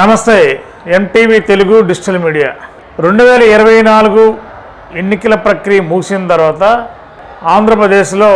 నమస్తే MTV Telugu digital media. రెండు వేల ఇరవై నాలుగు ఎన్నికల ప్రక్రియ ముగిసిన తర్వాత ఆంధ్రప్రదేశ్లో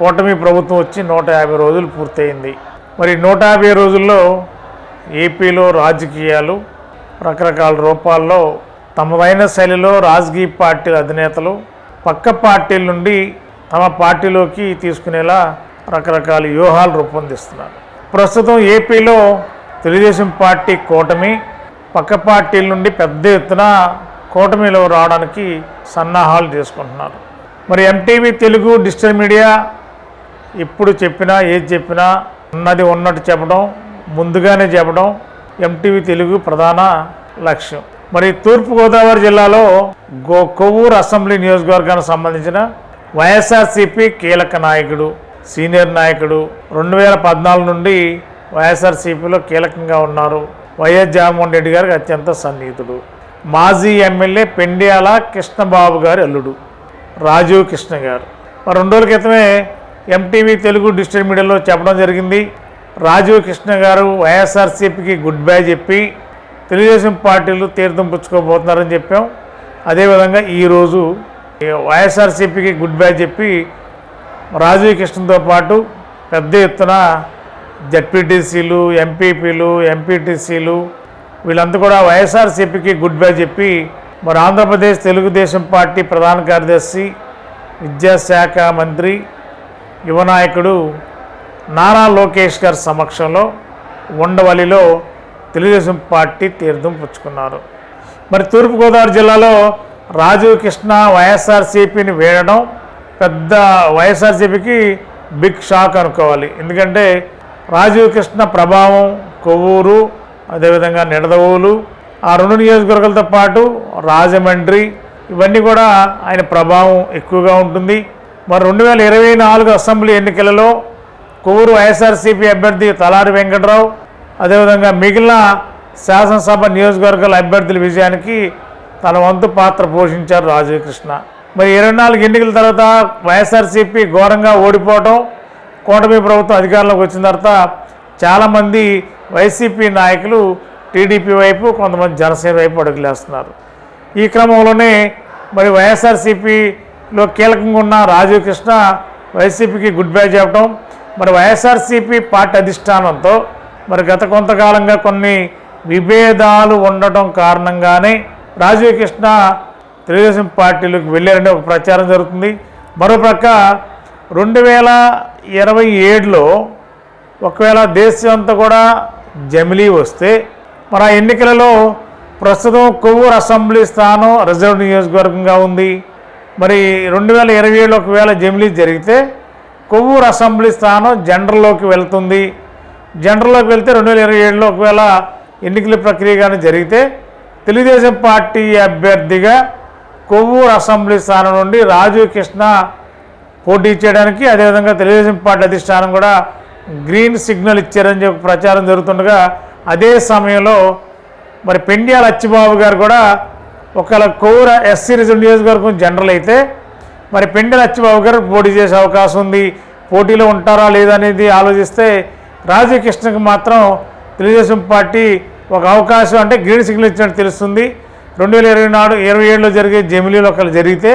కూటమి ప్రభుత్వం వచ్చి నూట యాభై రోజులు పూర్తయింది. మరి నూట యాభై రోజుల్లో ఏపీలో రాజకీయాలు రకరకాల రూపాల్లో తమదైన శైలిలో రాజకీయ పార్టీల అధినేతలు పక్క పార్టీల నుండి తమ పార్టీలోకి తీసుకునేలా రకరకాల వ్యూహాలు రూపొందిస్తున్నారు. ప్రస్తుతం ఏపీలో తెలుగుదేశం పార్టీ కూటమి పక్క పార్టీల నుండి పెద్ద ఎత్తున కూటమిలో రావడానికి సన్నాహాలు చేసుకుంటున్నారు. మరి ఎంటీవీ తెలుగు డిజిటల్ మీడియా ఎప్పుడు చెప్పినా ఏది చెప్పినా ఉన్నది ఉన్నట్టు చెప్పడం ముందుగానే చెప్పడం ఎంటీవీ తెలుగు ప్రధాన లక్ష్యం. మరి తూర్పుగోదావరి జిల్లాలో గో కొవ్వూరు అసెంబ్లీ నియోజకవర్గానికి సంబంధించిన వైఎస్ఆర్సీపీ కీలక నాయకుడు సీనియర్ నాయకుడు రెండు వేల పద్నాలుగు నుండి వైఎస్ఆర్సీపీలో కీలకంగా ఉన్నారు. వైఎస్ జగన్మోహన్ రెడ్డి గారికి అత్యంత సన్నిహితుడు. మాజీ ఎమ్మెల్యే పెండ్యాల కృష్ణబాబు గారి అల్లుడు రాజీవ్ కృష్ణ గారు. మరి రెండు రోజుల క్రితమే ఎంటీవీ తెలుగు డిజిటల్ మీడియాలో చెప్పడం జరిగింది. రాజీవ్ కృష్ణ గారు వైఎస్ఆర్సీపీకి గుడ్ బై చెప్పి తెలుగుదేశం పార్టీలు తీర్థం పుచ్చుకోబోతున్నారని చెప్పాం. అదేవిధంగా ఈరోజు వైఎస్ఆర్సీపీకి గుడ్ బై చెప్పి రాజీవ్ కృష్ణతో పాటు పెద్ద ఎత్తున జడ్పీటీసీలు ఎంపీపీలు ఎంపీటీసీలు వీళ్ళంతా కూడా వైఎస్ఆర్సీపీకి గుడ్ బై చెప్పి మరి ఆంధ్రప్రదేశ్ తెలుగుదేశం పార్టీ ప్రధాన కార్యదర్శి విద్యాశాఖ మంత్రి యువనాయకుడు నారా లోకేష్ గారి సమక్షంలో ఉండవల్లిలో తెలుగుదేశం పార్టీ తీర్థం పుచ్చుకున్నారు. మరి తూర్పుగోదావరి జిల్లాలో రాజీవ్ కృష్ణ వైఎస్ఆర్సీపీని వేయడం పెద్ద వైఎస్ఆర్సీపీకి బిగ్ షాక్ అనుకోవాలి. ఎందుకంటే రాజీవ్ కృష్ణ ప్రభావం కొవ్వూరు అదేవిధంగా నిడదవోలు. ఆ రెండు నియోజకవర్గాలతో పాటు రాజమండ్రి ఇవన్నీ కూడా ఆయన ప్రభావం ఎక్కువగా ఉంటుంది. మరి రెండు వేల ఇరవై నాలుగు అసెంబ్లీ ఎన్నికలలో కొవ్వూరు వైఎస్ఆర్సీపీ అభ్యర్థి తలారి వెంకటరావు అదేవిధంగా మిగిలిన శాసనసభ నియోజకవర్గాల అభ్యర్థుల విజయానికి తన వంతు పాత్ర పోషించారు రాజీవ్ కృష్ణ మరి ఇరవై నాలుగు ఎన్నికల తర్వాత వైఎస్ఆర్సీపీ ఘోరంగా ఓడిపోవటం కూటమి ప్రభుత్వం అధికారంలోకి వచ్చిన తర్వాత చాలామంది వైసీపీ నాయకులు టీడీపీ వైపు కొంతమంది జనసేన వైపు అడుగులేస్తున్నారు. ఈ క్రమంలోనే మరి వైఎస్ఆర్సీపీలో కీలకంగా ఉన్న రాజీవ్ కృష్ణ వైసీపీకి గుడ్ బై చెప్పడం మరి వైఎస్ఆర్సీపీ పార్టీ అధిష్టానంతో మరి గత కొంతకాలంగా కొన్ని విభేదాలు ఉండటం కారణంగానే రాజీవ్ కృష్ణ తెలుగుదేశం పార్టీలోకి వెళ్ళారని ఒక ప్రచారం జరుగుతుంది. మరోప్రక్క రెండు వేల ఇరవై ఏడులో ఒకవేళ దేశం అంతా కూడా జమిలీ వస్తే మరి ఆ ఎన్నికలలో ప్రస్తుతం కొవ్వూరు అసెంబ్లీ స్థానం రిజర్వ్ నియోజకవర్గంగా ఉంది. మరి రెండు వేల ఇరవై ఏడులో ఒకవేళ జమిలీ జరిగితే కొవ్వూరు అసెంబ్లీ స్థానం జనరల్లోకి వెళ్తుంది. జనరల్లోకి వెళ్తే రెండు వేల ఇరవై ఏడులో ఒకవేళ ఎన్నికల ప్రక్రియ కానీ జరిగితే తెలుగుదేశం పార్టీ అభ్యర్థిగా కొవ్వూరు అసెంబ్లీ స్థానం నుండి రాజీవ్ కృష్ణ పోటీ చేయడానికి అదేవిధంగా తెలుగుదేశం పార్టీ అధిష్టానం కూడా గ్రీన్ సిగ్నల్ ఇచ్చారని చెప్పి ప్రచారం జరుగుతుండగా అదే సమయంలో మరి పెండ్యాల అచ్చిబాబు గారు కూడా ఒకవేళ కొవ్వూరు ఎస్సీ రిజర్వ్ నియోజకవర్గం జనరల్ అయితే మరి పెండ్యాల అచ్చిబాబు గారు పోటీ చేసే అవకాశం ఉంది. పోటీలో ఉంటారా లేదా అనేది ఆలోచిస్తే రాజీవ్ కృష్ణకి మాత్రం తెలుగుదేశం పార్టీ ఒక అవకాశం అంటే గ్రీన్ సిగ్నల్ ఇచ్చినట్టు తెలుస్తుంది. రెండు వేల ఇరవై నాడు ఇరవై ఏడులో జరిగే జమిలీలో ఒకవేళ జరిగితే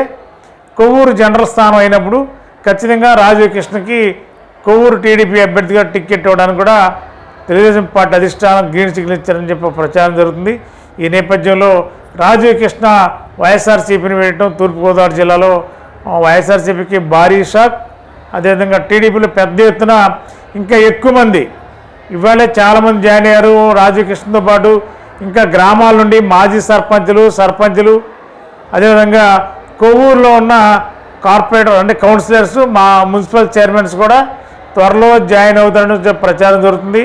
కొవ్వూరు జనరల్ స్థానం అయినప్పుడు ఖచ్చితంగా రాజీవ్ కృష్ణకి కొవ్వూరు టీడీపీ అభ్యర్థిగా టికెట్ ఇవ్వడానికి కూడా తెలుగుదేశం పార్టీ అధిష్టానం గ్రీన్ సిగ్నల్ ఇచ్చారని చెప్పి ప్రచారం జరుగుతుంది. ఈ నేపథ్యంలో రాజీవ్ కృష్ణ వైఎస్ఆర్సీపీని వేయటం తూర్పుగోదావరి జిల్లాలో వైఎస్ఆర్సీపీకి భారీ షాక్. అదేవిధంగా టీడీపీలో పెద్ద ఎత్తున ఇంకా ఎక్కువ మంది ఇవాళే చాలామంది జాయిన్ అయ్యారు రాజీవ్ కృష్ణతో పాటు. ఇంకా గ్రామాల నుండి మాజీ సర్పంచులు సర్పంచులు అదేవిధంగా కొవ్వూరులో ఉన్న కార్పొరేటర్ అంటే కౌన్సిలర్స్ మా మున్సిపల్ చైర్మన్స్ కూడా త్వరలో జాయిన్ అవుతారని ప్రచారం జరుగుతుంది.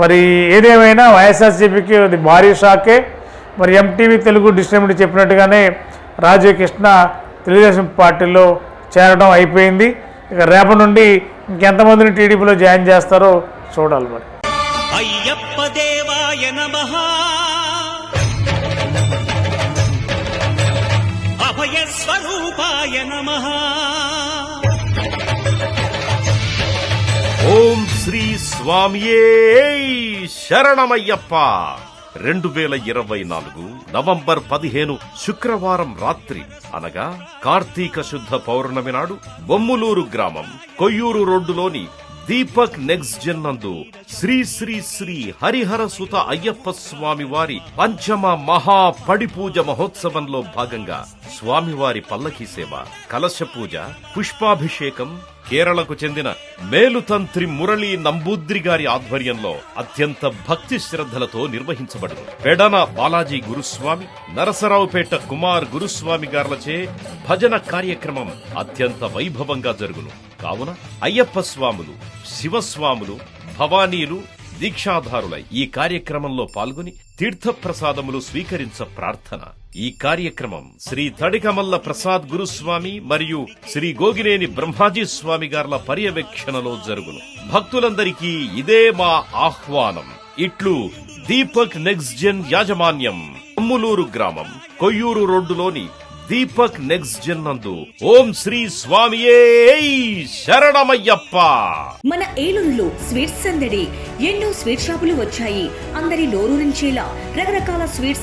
మరి ఏదేమైనా వైఎస్ఆర్సీపీకి అది భారీ షాకే. మరి ఎంటీవీ తెలుగు డిస్ట్రిబ్యూటర్ చెప్పినట్టుగానే రాజీవ్ కృష్ణ తెలుగుదేశం పార్టీలో చేరడం అయిపోయింది. ఇక రేపటి నుండి ఇంకెంతమందిని టీడీపీలో జాయిన్ చేస్తారో చూడాలి మరి. అయ్యప్ప దేవాయ నమ. అభయ స్వరూపాయ నమ. ఓం శ్రీ స్వామియే శరణమయ్యప్ప. రెండు వేల ఇరవై నాలుగు నవంబర్ పదిహేను శుక్రవారం రాత్రి అనగా కార్తీక శుద్ధ పౌర్ణమి నాడు బొమ్ములూరు గ్రామం కొయ్యూరు రోడ్డులోని దీపక్ నెక్స్ట్ జన్ నందు శ్రీ శ్రీ శ్రీ హరిహర సుత అయ్యప్ప స్వామి వారి పంచమ మహా మహోత్సవంలో భాగంగా స్వామివారి పల్లకీ సేవ కలశ పూజ పుష్పాభిషేకం కేరళకు చెందిన మేలుతంత్రి మురళీ నంబూద్రి గారి ఆధ్వర్యంలో అత్యంత భక్తి శ్రద్ధలతో నిర్వహించబడును పెడన బాలాజీ గురుస్వామి నరసరావుపేట కుమార్ గురుస్వామి గార్లచే భజన కార్యక్రమం అత్యంత వైభవంగా జరుగును. కావున అయ్యప్ప స్వాములు శివస్వాములు భవానీలు దీక్షాధారులై ఈ కార్యక్రమంలో పాల్గొని తీర్థప్రసాదములు స్వీకరించ ప్రార్థన. ఈ కార్యక్రమం శ్రీ తడికమల్ల ప్రసాద్ గురుస్వామి మరియు శ్రీ గోగినేని బ్రహ్మాజీ స్వామి గార్ల పర్యవేక్షణలో జరుగును. భక్తులందరికీ ఇదే మా ఆహ్వానం. ఇట్లు దీపక్ నెక్స్ట్ జెన్ యాజమాన్యం అమ్ములూరు గ్రామం కొయ్యూరు రోడ్డులోని దీపక్ నెక్స్ట్ జన్ నందు. ఓం శ్రీ స్వామియే శరణమయ్యప్ప. మన ఏలూరులో స్వీట్స్ సందడి ఎన్నో స్వీట్ షాపులు వచ్చాయి. అందరి నోరూరించేలా రకరకాల స్వీట్స్